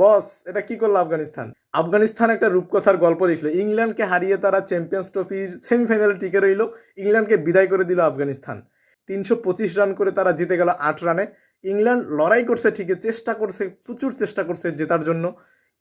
বস, এটা কি করল আফগানিস্তান? আফগানিস্তান একটা রূপকথার গল্প লিখলো। ইংল্যান্ডকে হারিয়ে তারা চ্যাম্পিয়ন্স ট্রফির সেমিফাইনালে টিকে রইল। ইংল্যান্ডকে বিদায় করে দিল আফগানিস্তান। তিনশো পঁচিশ রান করে তারা জিতে গেল আট রানে। ইংল্যান্ড লড়াই করছে, ঠিকই চেষ্টা করছে, প্রচুর চেষ্টা করছে জেতার জন্য।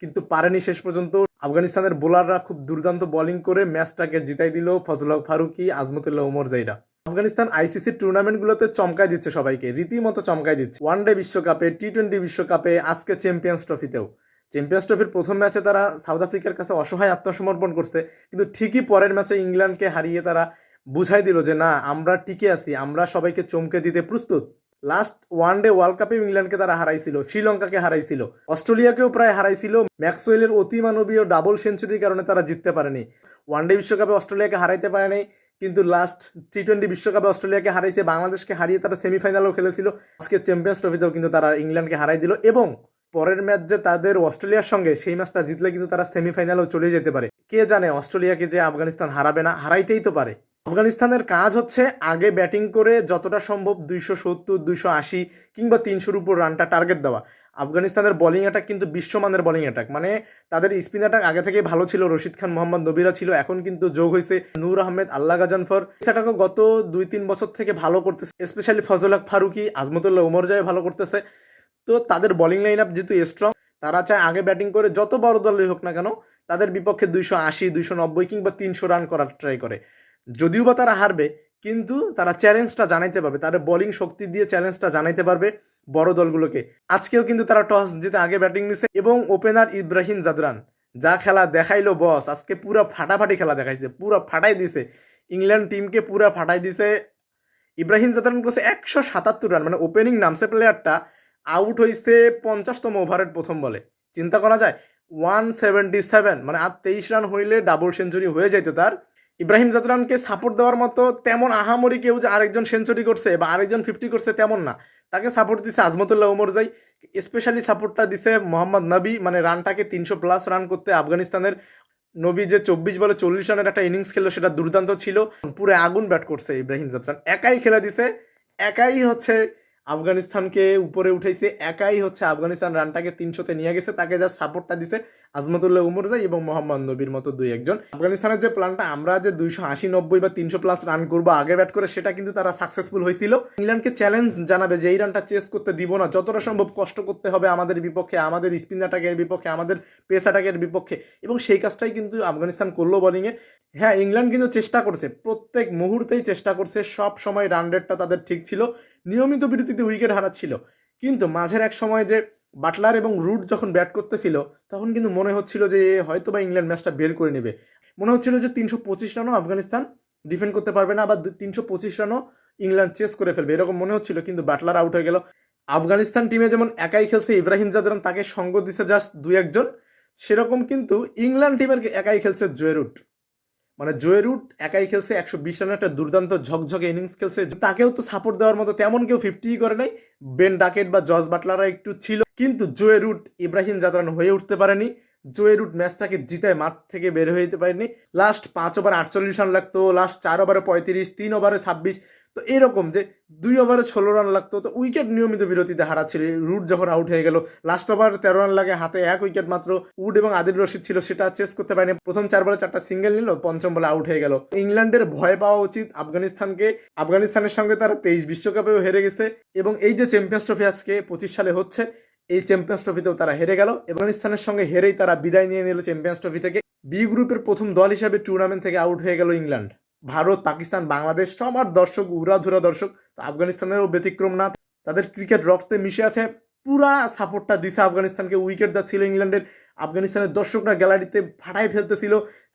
কিন্তু পারেনি শেষ পর্যন্ত। আফগানিস্তানের বোলাররা খুব দুর্দান্ত বোলিং করে ম্যাচটাকে জিতাই দিল ফজল ফারুকি আজমতুল্লাহ ওমর জাইরা। আফগানিস্তান আইসিসি টুর্নামেন্টগুলোতে চমকায় দিচ্ছে সবাইকে, রীতিমতো চমকায় দিচ্ছে। ওয়ান ডে বিশ্বকাপে টি টোয়েন্টি বিশ্বকাপে, আজকে চ্যাম্পিয়ন্স ট্রফিতেও চ্যাম্পিয়ন্স ট্রফির প্রথম ম্যাচে তারা সাউথ আফ্রিকার কাছে অসহায় আত্মসমর্পণ করছে, কিন্তু ঠিকই পরের ম্যাচে ইংল্যান্ডকে হারিয়ে তারা বুঝাই দিল যে, না, আমরা টিকে আছি, আমরা সবাইকে চমকে দিতে প্রস্তুত। লাস্ট ওয়ান ডে ওয়ার্ল্ড কাপে ইংল্যান্ডকে তারা হারাইছিল, শ্রীলঙ্কাকে হারাইছিল। অস্ট্রেলিয়াকেও প্রায় হারাইছিল, ম্যাক্সওয়েলের অতিমানবীয় ডাবল সেঞ্চুরির কারণে তারা জিততে পারেনি। ওয়ান ডে বিশ্বকাপে অস্ট্রেলিয়াকে হারাইতে পারেনি কিন্তু লাস্ট টি টোয়েন্টি বিশ্বকাপে অস্ট্রেলিয়াকে হারাইছে, বাংলাদেশকে হারিয়ে তারা সেমিফাইনালও খেলেছিল। আজকে চ্যাম্পিয়ন্স ট্রফিতেও কিন্তু তারা ইংল্যান্ডকে হারাই দিল এবং পরের ম্যাচ যে তাদের অস্ট্রেলিয়ার সঙ্গে, সেই ম্যাচটা জিতলে কিন্তু তারা সেমিফাইনালেও চলে যেতে পারে। কে জানে অস্ট্রেলিয়াকে যে আফগানিস্তান হারাবে না, হারাইতেই তো পারে। আফগানিস্তানের কাজ হচ্ছে আগে ব্যাটিং করে যতটা সম্ভব দুইশো সত্তর, দুইশো আশি কিংবা তিনশোর উপর রানটা টার্গেট দেওয়া। আফগানিস্তানের বোলিং অ্যাটাক কিন্তু বিশ্বমানের বোলিং অ্যাটাক মানে তাদের স্পিন অ্যাটাক আগে থেকেই ভালো ছিল, রশিদ খান, মোহাম্মদ নবীরা ছিল, এখন কিন্তু যোগ হয়েছে নূর আহমেদ, আল্লাহ গাজানফর। সেটাকে গত দুই তিন বছর থেকে ভালো করতেছে স্পেশালি ফজল হক ফারুকি, আজমতুল্লাহ ওমর জয় ভালো করতেছে। তো তাদের বোলিং লাইন আপ যেহেতু স্ট্রং তারা চায় আগে ব্যাটিং করে যত বড় দলই হোক না কেন, তাদের বিপক্ষে দুইশো আশি, দুইশো নব্বই কিংবা তিনশো রান করার ট্রাই করে। যদিও বা তারা হারবে, কিন্তু তারা চ্যালেঞ্জটা জানাইতে পারবে, তাদের বোলিং শক্তি দিয়ে চ্যালেঞ্জটা জানাইতে পারবে। বড় দলগুলোকে। আজকেও কিন্তু তারা টস জিতে আগে ব্যাটিং নিছে এবং ওপেনার ইব্রাহিম জাদরান, যা খেলা দেখাইলো বস। আজকে পুরো ফাটাফাটি খেলা দেখাইছে, পুরো ফাটাই দিছে। ইংল্যান্ড টিমকে পুরো ফাটাই দিছে। ইব্রাহিম জাদরান করছে একশো সাতাত্তর রান মানে ওপেনিং নামছে প্লেয়ারটা, আউট হয়েছে পঞ্চাশতম ওভারের প্রথম বলে। চিন্তা করা যায়, ওয়ান সেভেন্টি সেভেন মানে আর তেইশ রান হইলে ডাবল সেঞ্চুরি হয়ে যাইতো তার। ইব্রাহিম জাদরানকে সাপোর্ট দেওয়ার মতো তেমন আহামরি কেউ যে আরেকজন সেঞ্চুরি করছে বা আরেকজন ফিফটি করছে তেমন না। তাকে সাপোর্ট দিছে আজমতুল্লাহ ওমর যাই। স্পেশালি সাপোর্টটা দিছে মোহাম্মদ নবী মানে রানটাকে তিনশো প্লাস রান করতে আফগানিস্তানের নবী যে চব্বিশ বলে চল্লিশ রানের একটা ইনিংস খেললো, সেটা দুর্দান্ত ছিল। পুরো আগুন ব্যাট করছে ইব্রাহিম জাতরান একাই খেলে দিছে। একাই হচ্ছে আফগানিস্তানকে উপরে উঠেছে একাই হচ্ছে আফগানিস্তান রানটাকে তিনশোতে নিয়ে গেছে, তাকে যা সাপোর্টটা দিছে আজমতুল্লাহ উমর উমরজাই এবং মোহাম্মদ নবীর মতো দুই একজন। আফগানিস্তানের যে প্ল্যানটা আমরা যে দুইশো আশি নব্বই বা তিনশো প্লাস রান করব আগে ব্যাট করে, সেটা কিন্তু তারা সাকসেসফুল হয়েছিল। ইংল্যান্ডকে চ্যালেঞ্জ জানাবে যে, এই রানটা চেস করতে দিব না, যতটা সম্ভব কষ্ট করতে হবে আমাদের বিপক্ষে, আমাদের স্পিন অ্যাটাকের বিপক্ষে, আমাদের পেস অ্যাটাকের বিপক্ষে। এবং সেই কাজটাই কিন্তু আফগানিস্তান করল বোলিংয়ে হ্যাঁ ইংল্যান্ড কিন্তু চেষ্টা করছে, প্রত্যেক মুহূর্তেই চেষ্টা করছে, সব সময় রান রেটটা তাদের ঠিক ছিল। নিয়মিত বিরতিতে উইকেট হারাচ্ছিল। কিন্তু মাঝের এক সময় যে বাটলার এবং রুট যখন ব্যাট করতেছিল, তখন কিন্তু মনে হচ্ছিল যে হয়তো বা ইংল্যান্ড ম্যাচটা বের করে নেবে। মনে হচ্ছিল যে তিনশো পঁচিশ রানও আফগানিস্তান ডিফেন্ড করতে পারবে না, আবার তিনশো পঁচিশ রানও ইংল্যান্ড চেস করে ফেলবে, এরকম মনে হচ্ছিল। কিন্তু বাটলার আউট হয়ে গেল। আফগানিস্তান টিমে যেমন একাই খেলছে ইব্রাহিম জাদরান তাকে সঙ্গ দিছে জাস্ট দু একজন, সেরকম কিন্তু ইংল্যান্ড টিমের একাই খেলছে জয়েরুট মানে জয়েরুট একাই খেলছে, একশো বিশ রানের একটা দুর্দান্ত ঝকঝকে ইনিংস খেলছে। তাকেও তো সাপোর্ট দেওয়ার মতো তেমন কেউ ফিফটি করে নাই। বেন ডাকেট বা জজ বাটলারা একটু ছিল, কিন্তু জয়েরুট ইব্রাহিম জাদরান হয়ে উঠতে পারেনি। জয়েরুট ম্যাচটাকে জিতায় মাঠ থেকে বের হয়ে যেতে পারেনি। লাস্ট পাঁচ ওভার আটচল্লিশ রান লাগতো লাস্ট চার ওভারে পঁয়ত্রিশ, তিন ওভারে ছাব্বিশ। তো এরকম যে দুই ওভারে ষোলো রান লাগতো, তো উইকেট নিয়মিত বিরতিতে হারাচ্ছিল। রুট যখন আউট হয়ে গেল লাস্ট ওভার তেরো রান লাগে, হাতে এক উইকেট মাত্র। উড এবং আদিল রশিদ ছিল, সেটা চেস করতে পারেনি। প্রথম চার বলে চারটা সিঙ্গেল নিল, পঞ্চম বলে আউট হয়ে গেল। ইংল্যান্ডের ভয় পাওয়া উচিত আফগানিস্তানকে। আফগানিস্তানের সঙ্গে তারা তেইশ বিশ্বকাপেও হেরে গেছে এবং এই যে চ্যাম্পিয়ন্স ট্রফি আজকে পঁচিশ সালে হচ্ছে, এই চ্যাম্পিয়ন্স ট্রফিতেও তারা হেরে গেল। আফগানিস্তানের সঙ্গে হেরেই তারা বিদায় নিয়ে নিল চ্যাম্পিয়ন্স ট্রফি থেকে। বি গ্রুপের প্রথম দল হিসাবে টুর্নামেন্ট থেকে আউট হয়ে গেল ইংল্যান্ড। ভারত, পাকিস্তান, বাংলাদেশ সবার দর্শক উড়াধুরা দর্শক আফগানিস্তানেরও ব্যতিক্রম না। তাদের ক্রিকেট রক্তে মিশে আছে, পুরা সাপোর্টটা দিছে আফগানিস্তানকে। উইকেট যাচ্ছিল ইংল্যান্ডের। আফগানিস্তানের দর্শকরা গ্যালারিতে ফাটাই ফেলতেছিল,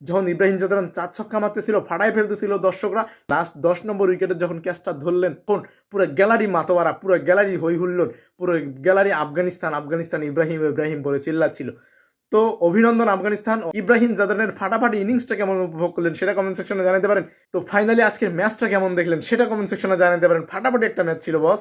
যখন ইব্রাহিম জাদারান চার ছক্কা মারতেছিল ফাটাই ফেলতেছিল দর্শকরা। লাস্ট দশ নম্বর উইকেটে যখন ক্যাচটা ধরলেন, তখন পুরো গ্যালারি মাতোয়ারা, পুরো গ্যালারি হই হুল্লোড় পুরো গ্যালারি আফগানিস্তান আফগানিস্তান ইব্রাহিম ইব্রাহিম বলে চিল্লাচ্ছিল। তো অভিনন্দন আফগানিস্তান ইব্রাহিম জাদানের ফাটাফাটি ইনিংসটা কেমন উপভোগ করলেন সেটা কমেন্ট সেকশনে জানাতে পারেন। তো ফাইনালি আজকের ম্যাচটা কেমন দেখলেন সেটা কমেন্ট সেকশনে জানাতে পারেন। ফাটাফাটি একটা ম্যাচ ছিল বস